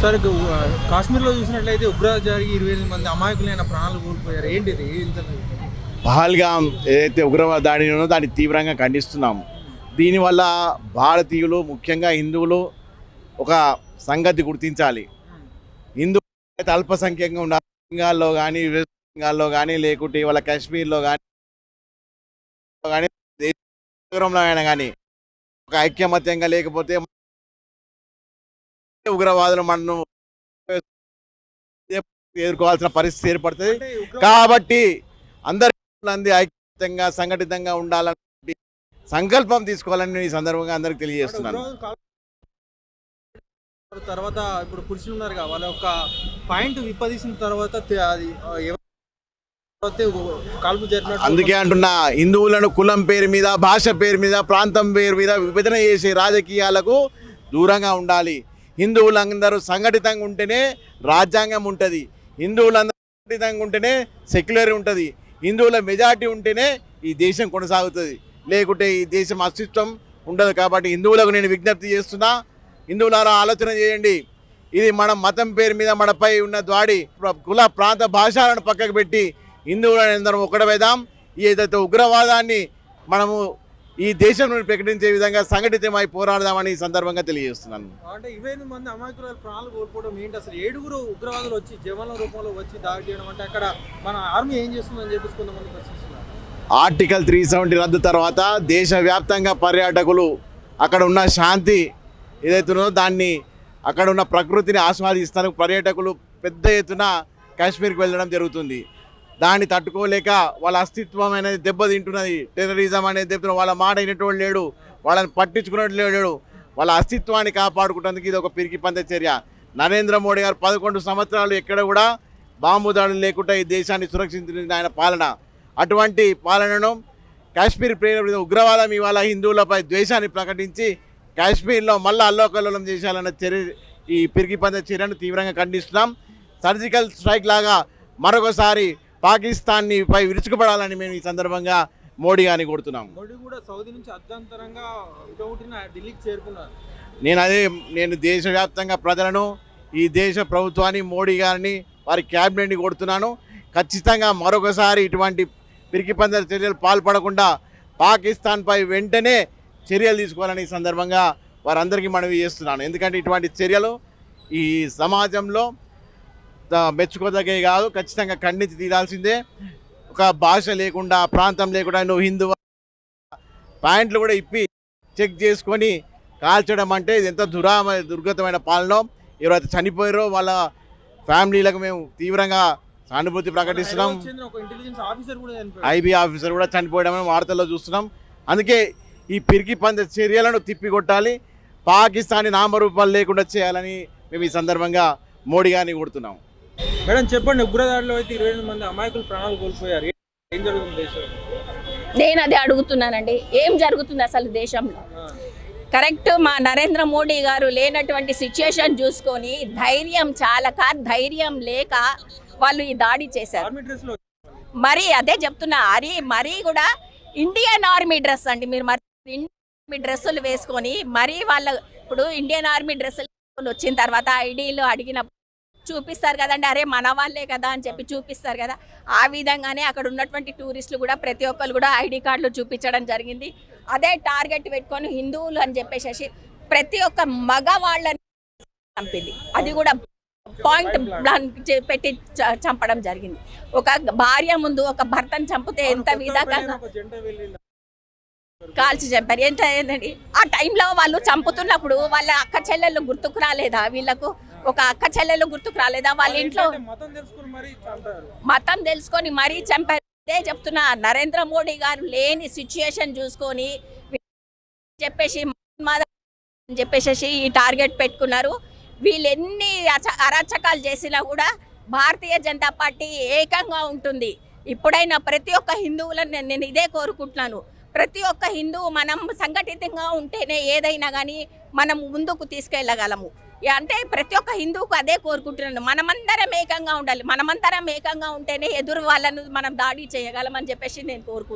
Sir కాశ్మీర్లో చూసినట్లయితే ఉగ్రవాద జరిగి ఇరవై ఎనిమిది మంది అమాయకులైన ప్రాణాలు కోల్పోయారు. ఏంటిది? ఇంత ఏదైతే ఉగ్రవాద దాడి ఉన్నదో దాన్ని తీవ్రంగా ఖండిస్తున్నాం దీనివల్ల భారతీయులు ముఖ్యంగా హిందువులు ఒక సంగతి గుర్తించాలి. హిందూ అయితే అల్పసంఖ్యంగా ఉన్న బెంగాల్లో కానీ వెస్ట్ బెంగాల్లో కానీ లేకుంటే ఇవాళ కాశ్మీర్లో కానీ కానీ అయినా కానీ ఒక ఐక్యమత్యంగా లేకపోతే ఉగ్రవాదులు మనను ఎదుర్కోవాల్సిన పరిస్థితి ఏర్పడుతుంది. కాబట్టి అందరి ఐక్యంగా సంఘటితంగా ఉండాలని సంకల్పం తీసుకోవాలని నేను ఈ సందర్భంగా అందరికి తెలియజేస్తున్నాను. తర్వాత ఇప్పుడు పురుషులు ఉన్నారు వాళ్ళ యొక్క పాయింట్ విప్పదీసిన తర్వాత అది అందుకే అంటున్నా హిందువులను కులం పేరు మీద భాష పేరు మీద ప్రాంతం పేరు మీద విభజన చేసే రాజకీయాలకు దూరంగా ఉండాలి. హిందువులందరూ సంఘటితంగా ఉంటేనే రాజ్యాంగం ఉంటుంది. హిందువులందరూ సంఘటితంగా ఉంటేనే సెక్యులర్ ఉంటుంది. హిందువుల మెజార్టీ ఉంటేనే ఈ దేశం కొనసాగుతుంది. లేకుంటే ఈ దేశం అస్తిత్వం ఉండదు కాబట్టి హిందువులకు నేను విజ్ఞప్తి చేస్తున్నా. హిందువులారా ఆలోచన చేయండి. ఇది మన మతం పేరు మీద మనపై ఉన్న దాడి. కుల ప్రాంత భాషలను పక్కకు పెట్టి హిందువులను అందరం ఒకటవేదాం ఏదైతే ఉగ్రవాదాన్ని మనము ఈ దేశం నుండి ప్రకటించే విధంగా సంఘటితమై పోరాడదామని ఈ సందర్భంగా తెలియజేస్తున్నాను. అంటే ఇరవై ఎనిమిది మంది అమాయకుల ప్రాణాలు కోల్పోవడం ఏంటి? అసలు ఏడుగురు ఉగ్రవాదులు వచ్చి జవాన్ల రూపంలో వచ్చి దాడి చేయడం అంటే అక్కడ మన ఆర్మీ ఏం చేస్తుందని చెప్పేసి కొంతమంది ప్రశ్నిస్తున్నారు. ఆర్టికల్ త్రీ సెవెంటీ రద్దు తర్వాత దేశవ్యాప్తంగా పర్యాటకులు అక్కడ ఉన్న శాంతి ఏదైతే ఉన్నదో దాన్ని అక్కడ ఉన్న ప్రకృతిని ఆస్వాదిస్తానికి పర్యాటకులు పెద్ద ఎత్తున కాశ్మీర్కి వెళ్ళడం జరుగుతుంది. దాన్ని తట్టుకోలేక వాళ్ళ అస్తిత్వం అనేది దెబ్బతింటున్నది. టెర్రరిజం అనేది దెబ్బ వాళ్ళ మాట అయినటువంటి లేడు. వాళ్ళని పట్టించుకున్నట్టు లేడు. వాళ్ళ అస్తిత్వాన్ని కాపాడుకుంటేందుకు ఇది ఒక పిరికి పంద చర్య. నరేంద్ర మోడీ గారు పదకొండు సంవత్సరాలు ఎక్కడ కూడా బాంబు దాడులు లేకుండా ఈ దేశాన్ని సురక్షించింది ఆయన పాలన. అటువంటి పాలనను కాశ్మీర్ ప్రేరేపిత ఉగ్రవాదం ఇవాళ హిందువులపై ద్వేషాన్ని ప్రకటించి కాశ్మీర్లో మళ్ళీ అల్లోకల్లోలం చేశాలన్న చర్య ఈ పిరికి పంద చర్యను తీవ్రంగా ఖండిస్తున్నాం. సర్జికల్ స్ట్రైక్ లాగా మరొకసారి పాకిస్తాన్ని పై విరుచుకుపడాలని మేము ఈ సందర్భంగా మోడీ గారిని కోరుతున్నాం మోడీ కూడా సౌదీ నుంచి అర్ధంతరంగా ఢిల్లీకి చేరుకున్నారు. నేను అదే నేను దేశవ్యాప్తంగా ప్రజలను ఈ దేశ ప్రభుత్వాన్ని మోడీ గారిని వారి క్యాబినెట్ని కొడుతున్నాను ఖచ్చితంగా మరొకసారి ఇటువంటి పిరికి పందల చర్యలు పాల్పడకుండా పాకిస్తాన్పై వెంటనే చర్యలు తీసుకోవాలని సందర్భంగా వారందరికీ మనవి చేస్తున్నాను. ఎందుకంటే ఇటువంటి చర్యలు ఈ సమాజంలో మెచ్చుకోదగ్గవి కాదు ఖచ్చితంగా ఖండించి తీరాల్సిందే. ఒక భాష లేకుండా ప్రాంతం లేకుండా నువ్వు హిందూ పాయింట్లు కూడా ఇప్పి చెక్ చేసుకొని కాల్చడం అంటే ఇది ఎంత దురామ దుర్గతమైన పాలన. ఎవరైతే చనిపోయారో వాళ్ళ ఫ్యామిలీలకు మేము తీవ్రంగా సానుభూతి ప్రకటిస్తున్నాం. ఆఫీసర్ కూడా చనిపోయాడు. ఐబీ ఆఫీసర్ కూడా చనిపోవడం మనం వార్తల్లో చూస్తున్నాం. అందుకే ఈ పిరికి పంద చర్యలను తిప్పికొట్టాలి. పాకిస్తానీ నామరూపాలు లేకుండా చేయాలని మేము ఈ సందర్భంగా మోడీ గారిని కొడుతున్నాం మేడం చెప్పండి ఉగ్రదాడిలో అయితే ఇరవై ఎనిమిది మంది అమాయకులు ప్రాణాలు కోల్పోయారు. ఏ- జరుగుతుంది దేశంలో? నేను అదే అడుగుతున్నానండి. ఏం జరుగుతుంది అసలు దేశంలో? కరెక్ట్ మా నరేంద్ర మోడీ గారు లేనటువంటి సిచ్యుయేషన్ చూసుకొని ధైర్యం చాలక ధైర్యం లేక వాళ్ళు ఈ దాడి చేశారు. మరి అదే చెప్తున్నా అది మరీ కూడా ఇండియన్ ఆర్మీ డ్రెస్ అండి. మీరు మరి ఇండియన్ ఆర్మీ డ్రెస్సులు వేసుకొని మరీ వాళ్ళ ఇప్పుడు ఇండియన్ ఆర్మీ డ్రెస్సులు వచ్చిన తర్వాత ఐడీలు అడిగిన చూపిస్తారు కదండి. అరే మన వాళ్ళే కదా అని చెప్పి చూపిస్తారు కదా. ఆ విధంగానే అక్కడ ఉన్నటువంటి టూరిస్టులు కూడా ప్రతి ఒక్కరు కూడా ఐడి కార్డులు చూపించడం జరిగింది. అదే టార్గెట్ పెట్టుకొని హిందువులు అని చెప్పేసి ప్రతి ఒక్క మగవాళ్ళని చంపింది. అది కూడా పాయింట్ బ్లాంక్ పెట్టి చంపడం జరిగింది. ఒక భార్య ముందు ఒక భర్తను చంపితే ఎంత వెళ్ళింది. కాల్చి చంపారు. ఎంత ఏంటండి? ఆ టైంలో వాళ్ళు చంపుతున్నప్పుడు వాళ్ళ అక్క చెల్లెళ్ళు గుర్తుకు రాలేదా వీళ్ళకు? ఒక అక్క చెల్లెళ్ళు గుర్తుకు రాలేదా? వాళ్ళ ఇంట్లో మతం తెలుసుకుని మరీ చంపారు. మతం తెలుసుకొని మరీ చంపారు. అదే చెప్తున్నా నరేంద్ర మోడీ గారు లేని సిచ్యుయేషన్ చూసుకొని చెప్పేసి అని చెప్పేసి ఈ టార్గెట్ పెట్టుకున్నారు. వీళ్ళు ఎన్ని అచ- అరాచకాలు చేసినా కూడా భారతీయ జనతా పార్టీ ఏకంగా ఉంటుంది. ఇప్పుడైనా ప్రతి ఒక్క హిందువులను నేను నేను ఇదే కోరుకుంటున్నాను. ప్రతి ఒక్క హిందువు మనం సంఘటితంగా ఉంటేనే ఏదైనా కానీ మనం ముందుకు తీసుకెళ్ళగలము. అంటే ప్రతి ఒక్క హిందువుకు అదే కోరుకుంటున్నాను. మనమందరం ఏకంగా ఉండాలి. మనమందరం ఏకంగా ఉంటేనే ఎదురు వాళ్ళను మనం దాడి చేయగలం అని చెప్పేసి నేను కోరుకుంటున్నాను.